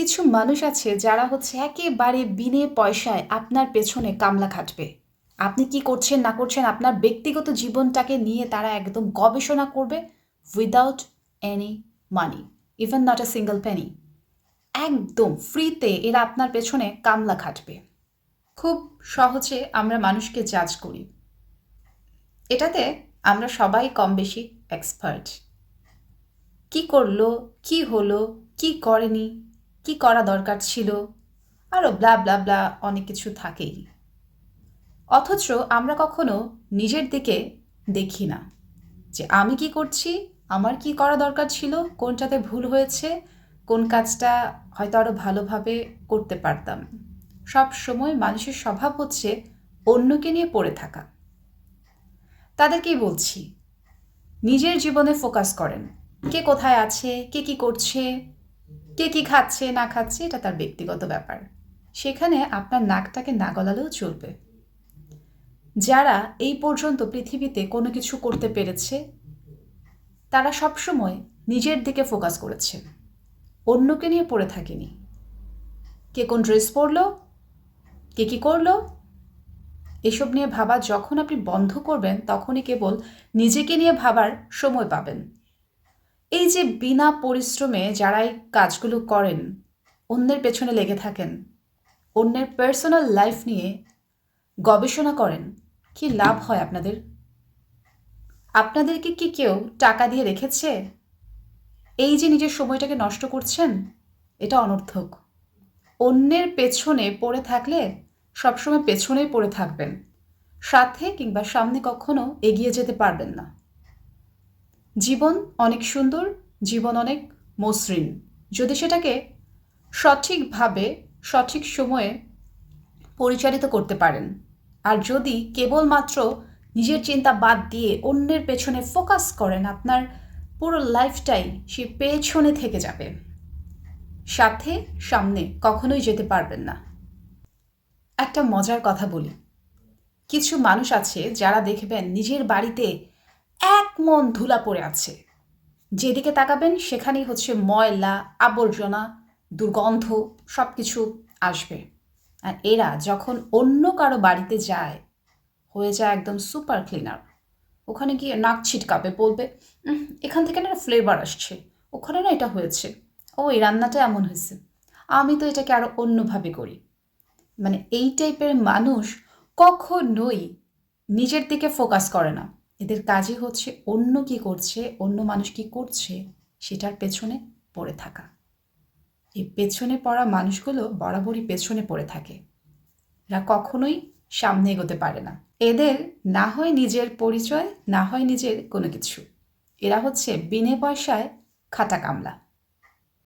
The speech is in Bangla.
কিছু মানুষ আছে যারা হচ্ছে একেবারে বিনে পয়সায় আপনার পেছনে কামলা খাটবে। আপনি কি করছেন, না করছেন, আপনার ব্যক্তিগত জীবনটাকে নিয়ে তারা একদম গবেষণা করবে without any money even not a single penny একদম ফ্রিতে এরা আপনার পেছনে কামলা খাটবে। খুব সহজে আমরা মানুষকে জাজ করি। এটাতে আমরা সবাই কম বেশি এক্সপার্ট কি করল, কি হলো, কি করেনি কি করা দরকার ছিল? আরও ব্লা ব্লা ব্লা অনেক কিছু থাকেই। অথচ আমরা কখনো নিজের দিকে দেখি না যে আমি কি করছি, আমার কি করা দরকার ছিল, কোনটাতে ভুল হয়েছে, কোন কাজটা হয়তো আরও ভালোভাবে করতে পারতাম। সব সময় মানুষের স্বভাব হচ্ছে অন্যকে নিয়ে পড়ে থাকা। তাদেরকেই বলছি, নিজের জীবনে ফোকাস করেন। কে কোথায় আছে, কে কি করছে কে কি খাচ্ছে, না খাচ্ছে, এটা তার ব্যক্তিগত ব্যাপার। সেখানে আপনার নাকটাকে না গলালেও চলবে। যারা এই পর্যন্ত পৃথিবীতে কোনো কিছু করতে পেরেছে, তারা সবসময় নিজের দিকে ফোকাস করেছে। অন্যকে নিয়ে পড়ে থাকেনি। কে কোন ড্রেস পরলো, কে কি করল, এসব নিয়ে ভাবা যখন আপনি বন্ধ করবেন, তখনই কেবল নিজেকে নিয়ে ভাবার সময় পাবেন। এই যে বিনা পরিশ্রমে যারা এই কাজগুলো করেন, অন্যের পেছনে লেগে থাকেন, অন্যের পার্সোনাল লাইফ নিয়ে গবেষণা করেন, কি লাভ হয় আপনাদের? আপনাদেরকে কি কেউ টাকা দিয়ে রেখেছে? এই যে নিজের সময়টাকে নষ্ট করছেন, এটা অনর্থক। অন্যের পেছনে পড়ে থাকলে সবসময় পেছনেই পড়ে থাকবেন, সাথে কিংবা সামনে কখনো এগিয়ে যেতে পারবেন না। জীবন অনেক সুন্দর, জীবন অনেক মসৃণ। যদি সেটাকে সঠিকভাবে, সঠিক সময়ে পরিচালিত করতে পারেন, আর যদি কেবলমাত্র নিজের চিন্তা বাদ দিয়ে অন্যের পেছনে ফোকাস করেন, আপনার পুরো লাইফটাই সে পেছনে থেকে যাবে। সাথে সামনে কখনোই যেতে পারবেন না। একটা মজার কথা বলি। কিছু মানুষ আছে যারা দেখবেন নিজের বাড়িতে এক মন ধুলা পড়ে আছে। যেদিকে তাকাবেন সেখানেই হচ্ছে ময়লা আবর্জনা দুর্গন্ধ সব কিছু আসবে। আর এরা যখন অন্য কারও বাড়িতে যায় হয়ে যায় একদম সুপার ক্লিনার ওখানে গিয়ে নাক ছিটকাবে বলবে "উম, এখান থেকে না ফ্লেভার আসছে। ওখানে না এটা হয়েছে। ও এই রান্নাটা এমন হয়েছে। আমি তো এটাকে আরও অন্যভাবে করি। মানে এই টাইপের মানুষ কখনোই নিজের দিকে ফোকাস করে না। এদের কাজই হচ্ছে অন্য কি করছে, অন্য মানুষ কি করছে, সেটার পেছনে পড়ে থাকা। এই পেছনে পড়া মানুষগুলো বরাবরই পেছনে পড়ে থাকে। এরা কখনোই সামনে এগোতে পারে না। এদের না হয় নিজের পরিচয়, না হয় নিজের কোনো কিছু। এরা হচ্ছে বিনে পয়সায় খাটা কামলা।